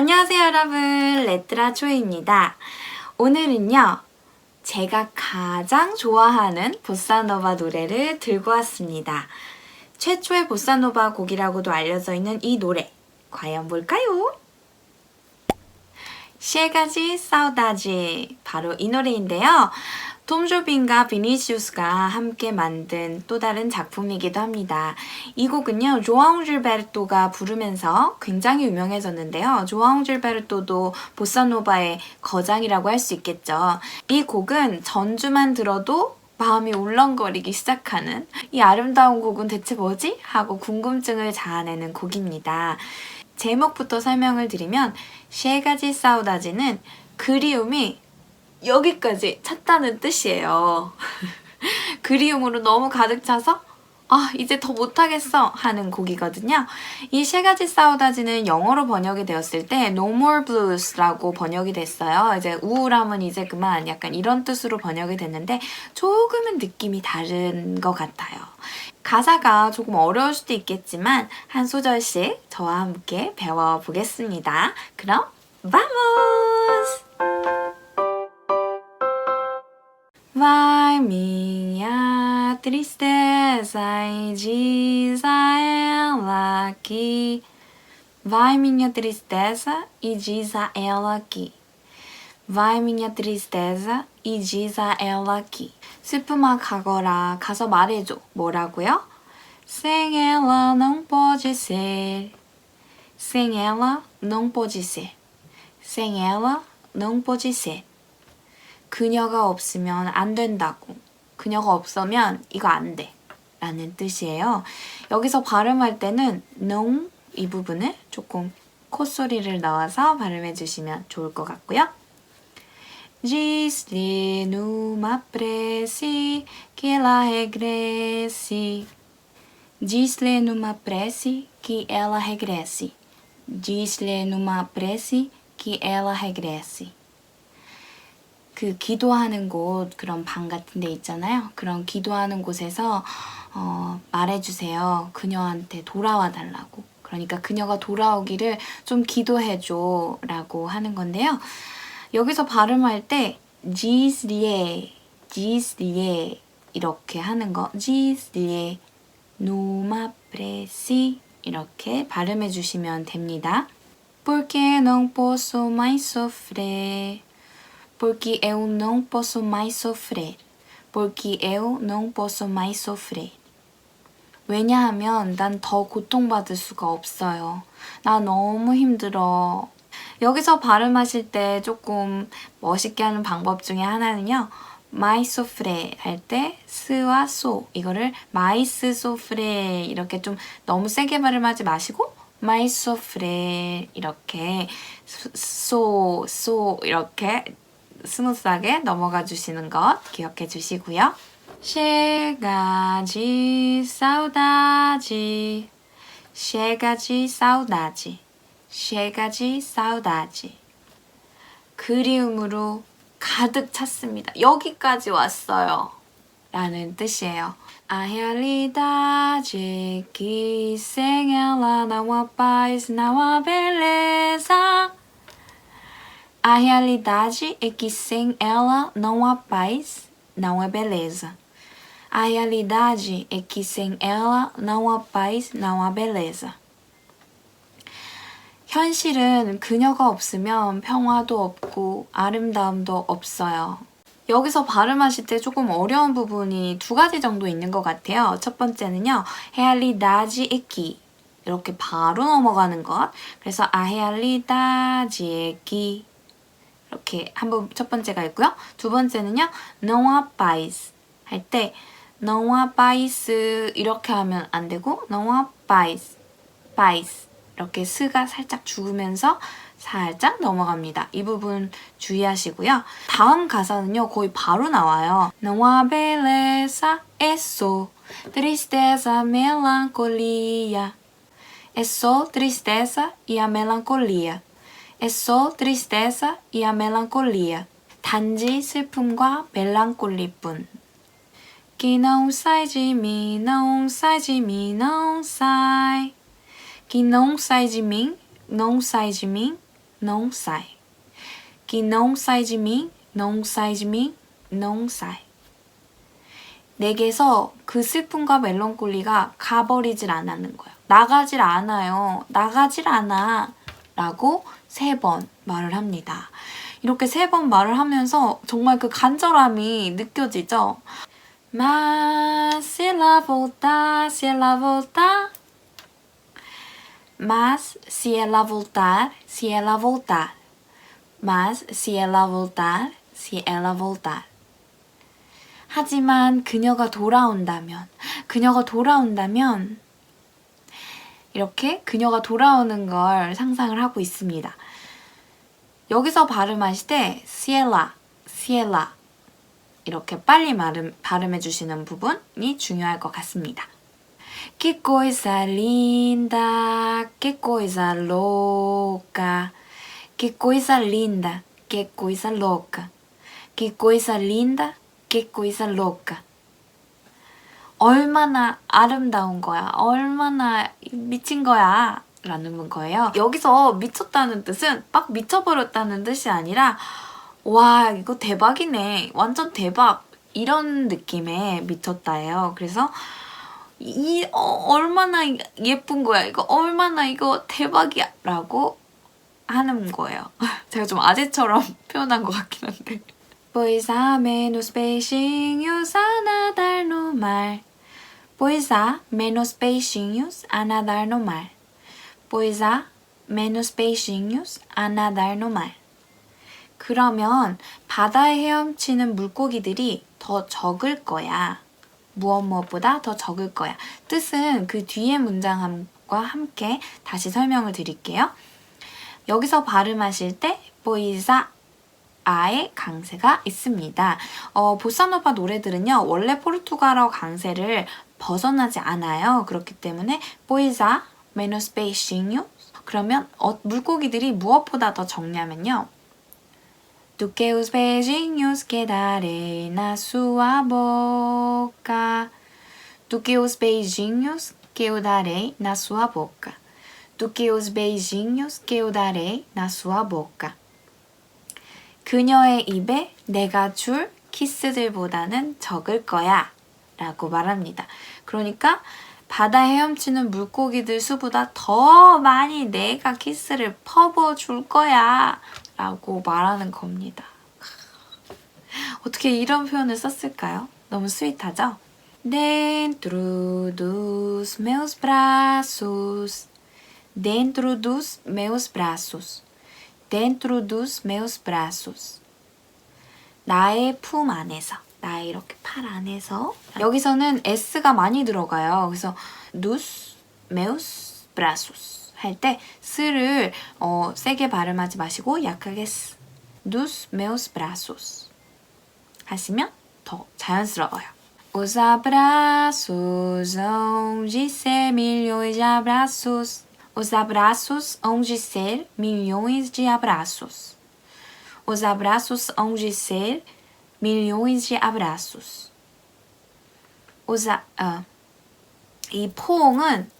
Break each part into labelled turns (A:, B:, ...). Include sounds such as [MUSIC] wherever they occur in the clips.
A: 안녕하세요 여러분 레트라 초이입니다. 오늘은요 제가 가장 좋아하는 보사노바 노래를 들고 왔습니다. 최초의 보사노바 곡이라고도 알려져 있는 이 노래 과연 뭘까요? 시에가지 사우다지 바로 이 노래인데요. 톰 조빈과 비니시우스가 함께 만든 또 다른 작품이기도 합니다. 이 곡은요, 조아웅 질베르토가 부르면서 굉장히 유명해졌는데요. 조아웅 질베르토도 보사노바의 거장이라고 할 수 있겠죠. 이 곡은 전주만 들어도 마음이 울렁거리기 시작하는 이 아름다운 곡은 대체 뭐지? 하고 궁금증을 자아내는 곡입니다. 제목부터 설명을 드리면 쉐가지 사우다지는 그리움이 여기까지 찼다는 뜻이에요. [LAUGHS] 그리움으로 너무 가득 차서 아, 이제 더 못하겠어 하는 곡이거든요. 이 세 가지 싸우다지는 영어로 번역이 되었을 때 No More Blues라고 번역이 됐어요. 이제 우울함은 이제 그만 약간 이런 뜻으로 번역이 됐는데 조금은 느낌이 다른 것 같아요. 가사가 조금 어려울 수도 있겠지만 한 소절씩 저와 함께 배워보겠습니다. 그럼 vamos! tristeza e diz a ela que. Vai minha tristeza e diz a ela que. Vai minha tristeza e diz a ela que. 슬픔아 가거라. 가서 말해줘. 뭐라고요? Sem ela não pode ser. Sem ela não pode ser. Sem ela não pode ser. 그녀가 없으면 안 된다고. 그녀가 없으면 이거 안 돼. 라는 뜻이에요. 여기서 발음할 때는 no 이 부분을 조금 콧소리를 넣어서 발음해 주시면 좋을 것 같고요. Diz-lhe numa prece que ela regresse. Diz-lhe numa prece que ela regresse. Diz-lhe numa prece que ela regresse. 그 기도하는 곳 그런 방 같은 데 있잖아요. 그런 기도하는 곳에서 어, 말해주세요. 그녀한테 돌아와 달라고. 그러니까 그녀가 돌아오기를 좀 기도해줘 라고 하는 건데요. 여기서 발음할 때 지스리에 지스리에 이렇게 하는 거 지스리에 노마프레시 이렇게 발음해 주시면 됩니다. Porque não posso mais sofrer porque eu não posso mais sofrer. porque eu não posso mais sofrer. 왜냐하면 난 더 고통받을 수가 없어요. 나 너무 힘들어. 여기서 발음하실 때 조금 멋있게 하는 방법 중에 하나는요. 마이 소프레 할 때 스와 소 이거를 마이스 소프레 이렇게 좀 너무 세게 발음하지 마시고 마이 소프레 이렇게 소 소 이렇게 스무스하게 넘어가 주시는 것 기억해 주시고요. 쉐가지 사우다지 쉐가지 사우다지 쉐가지 사우다지 그리움으로 가득 찼습니다. 여기까지 왔어요. 라는 뜻이에요. Não há paz, não há beleza. A realidade é que sem ela não há paz, não há beleza. A realidade é que sem ela não há paz, não há beleza. 현실은 그녀가 없으면 평화도 없고 아름다움도 없어요. 여기서 발음하실 때 조금 어려운 부분이 두 가지 정도 있는 것 같아요. 첫 번째는요, é que 이렇게 바로 넘어가는 것. 그래서 é que 이렇게 한번 첫 번째가 있고요. 두 번째는요. há paz 할때 há paz 이렇게 하면 안 되고 há paz, paz 이렇게 스가 살짝 죽으면서 살짝 넘어갑니다. 이 부분 주의하시고요. 다음 가사는요. 거의 바로 나와요. Eso, tristeza, melancolia. É só tristeza e a melancolia. Tristeza e a melancolia. 단지 슬픔과 멜랑콜리뿐. Não sai. Que não sai de mim, não sai de mim, não sai. 내게서 그 슬픔과 멜론콜리가 가버리질 않았는 거예요. 나가질 않아요. 나가질 않아. 라고 세 번 말을 합니다. 이렇게 세 번 말을 하면서 정말 그 간절함이 느껴지죠? Se ela voltar. Mas se ela voltar, se ela voltar. 하지만 그녀가 돌아온다면, 그녀가 돌아온다면, 이렇게 그녀가 돌아오는 걸 상상을 하고 있습니다. 여기서 발음하실 때, 시엘라, 시엘라, 이렇게 빨리 발음, 발음해 주시는 부분이 중요할 것 같습니다. Que coisa linda, que coisa louca, que coisa linda, que coisa louca, que coisa linda, que coisa louca. 얼마나 아름다운 거야, 얼마나 미친 거야. 라는 거예요. 여기서 미쳤다는 뜻은 막 미쳐버렸다는 뜻이 아니라 와 이거 대박이네. 완전 대박. 이런 느낌의 미쳤다예요. 그래서 이 어, 얼마나 예쁜 거야? 이거 얼마나 이거 대박이야? 라고 하는 거예요. [LAUGHS] 제가 좀 아재처럼 [LAUGHS] 표현한 것 같긴 한데. a nadar no mar Pois há menos peixinhos a nadar no mar Pois há menos peixinhos a nadar no mar 그러면 바다에 헤엄치는 물고기들이 더 적을 거야. 무엇 무엇보다 더 적을 거야. 뜻은 그 뒤에 문장과 함께 다시 설명을 드릴게요. 여기서 발음하실 때 보이사 아의 강세가 있습니다. 어, 보사노바 노래들은요 원래 포르투갈어 강세를 벗어나지 않아요. 그렇기 때문에 보이사 메노스 베이싱요 그러면 어, 물고기들이 무엇보다 더 적냐면요. Do que os beijinhos que darei na sua boca. Do que os beijinhos que eu darei na sua boca. Do que os beijinhos que eu darei na sua boca. 그녀의 입에 내가 줄 키스들보다는 적을 거야. 라고 말합니다. 그러니까 바다에 헤엄치는 물고기들 수보다 더 많이 내가 키스를 퍼부어 줄 거야. 라고 말하는 겁니다. [LAUGHS] 어떻게 이런 표현을 썼을까요? 너무 스윗하죠? Dentro dos meus braços. Dentro dos meus braços. Dentro dos meus braços. 나의 품 안에서. 나의 이렇게 팔 안에서. 여기서는 S가 많이 들어가요. 그래서 dos meus braços 할때 스를 어, 세게 발음하지 마시고 약하게 스. dos meus braços 하시면 더 자연스러워요. Os abraços hão de ser milhões de abraços. Os abraços hão de ser milhões de abraços. Os abraços hão de ser milhões de abraços. Os a, 아, 이 포옹은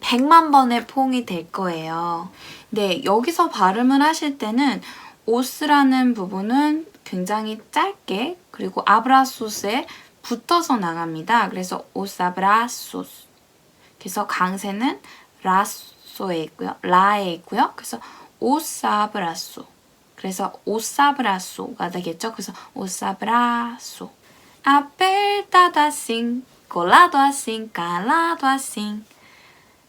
A: 100만 번의 포옹이 될 거예요. 네, 여기서 발음을 하실 때는 오스라는 부분은 굉장히 짧게 그리고 아브라소스에 붙어서 나갑니다. 그래서 오사브라소스. 그래서 강세는 라소에 있고요. 라에 있고요. 그래서 오사브라소. 그래서 오사브라소가 되겠죠. 그래서 오사브라소. Apertado assim, colado assim, calado assim.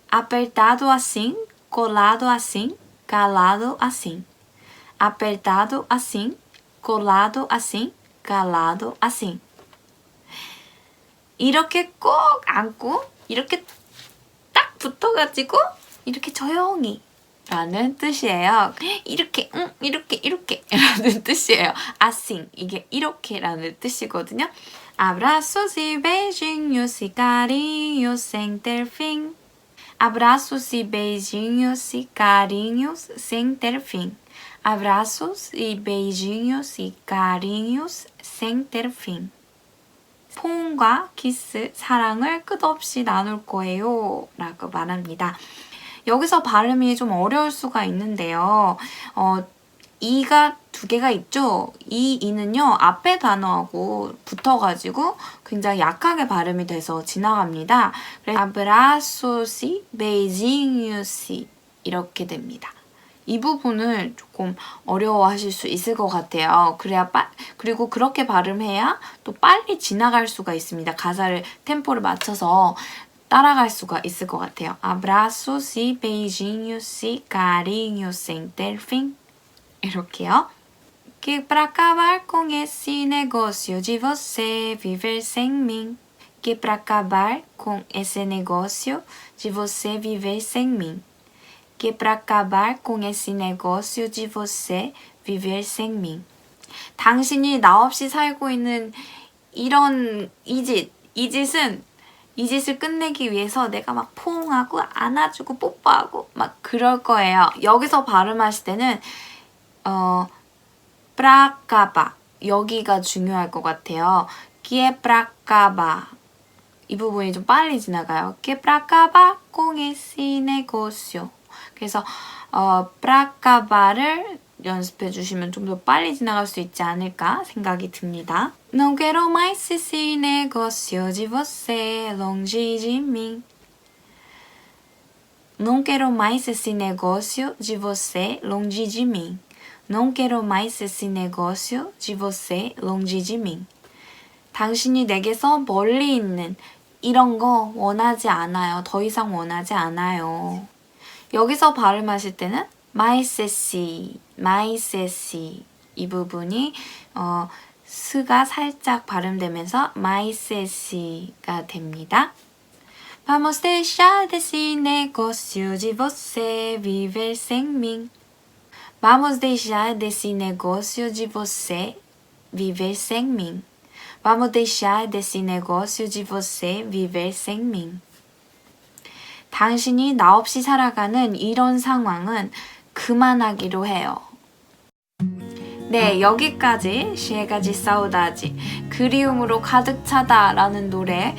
A: Apertado assim, colado assim, calado assim. Apertado assim, colado assim, calado assim. 이렇게 꼭 안고 이렇게 딱 붙어가지고 이렇게 조용히 라는 뜻이에요. 이렇게, 응, 이렇게, 이렇게 라는 뜻이에요. assim 이게 뜻이거든요. E e e beijinhos e carinhos sem ter fim. Abraços e beijinhos e carinhos sem ter fim. 포옹과 키스, 사랑을 끝없이 나눌 거예요. 라고 말합니다. 여기서 발음이 좀 어려울 수가 있는데요. 어, 이가 두 개가 있죠. 이 이는요 앞에 단어하고 붙어가지고 굉장히 약하게 발음이 돼서 지나갑니다. 아브라소시, 베이징유시 이렇게 됩니다. 이 부분을 조금 어려워하실 수 있을 것 같아요. 그래야 빠, 그리고 그렇게 발음해야 또 빨리 지나갈 수가 있습니다. 가사를 템포를 맞춰서 따라갈 수가 있을 것 같아요. 아브라소시, 베이징유시, 카리뉴생, 델핀 이렇게요. Que para acabar con esse negócio de você viver sem mim. Que para acabar com esse negócio de você viver sem mim. Que para acabar com esse negócio de você viver sem mim. 당신이 나 없이 살고 있는 이런 이 짓, 이 짓은 이 짓을 끝내기 위해서 내가 막 포옹하고 안아주고 뽀뽀하고 막 그럴 거예요. 여기서 발음하실 때는 어 프라카바 여기가 중요할 것 같아요. 기에 프라카바 이 부분이 좀 빨리 지나가요. 게 프라카바 공에시 네고쇼 그래서 어 프라카바를 연습해 주시면 좀 더 빨리 지나갈 수 있지 않을까 생각이 듭니다. Não quero mais esse negócio de você longe de mim. Não quero mais esse negócio de você longe de mim. Não quero mais esse negócio de você longe de mim. 당신이 내게서 멀리 있는 이런 거 원하지 않아요. 더 이상 원하지 않아요. 여기서 발음하실 때는 마이세시, 마이세시 이 부분이 어, 스가 살짝 발음되면서 마이세시가 됩니다. Vamos deixar desse negócio de você viver sem mim. Vamos deixar desse negócio de você viver sem mim. Vamos deixar desse negócio de você viver sem mim. 당신이 나 없이 살아가는 이런 상황은 그만하기로 해요. 네, 여기까지 시에가지 사우다지 그리움으로 가득 차다 라는 노래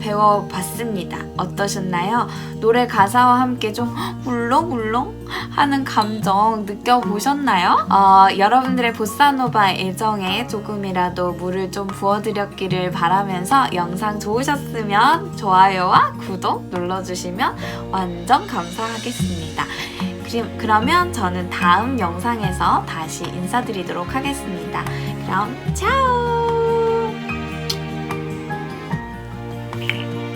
A: 배워봤습니다. 어떠셨나요? 노래 가사와 함께 좀 울렁울렁 하는 감정 느껴보셨나요? 어, 여러분들의 보사노바 애정에 조금이라도 물을 좀 부어드렸기를 바라면서 영상 좋으셨으면 좋아요와 구독 눌러주시면 완전 감사하겠습니다. 그럼, 그러면 저는 다음 영상에서 다시 인사드리도록 하겠습니다. 그럼 차오!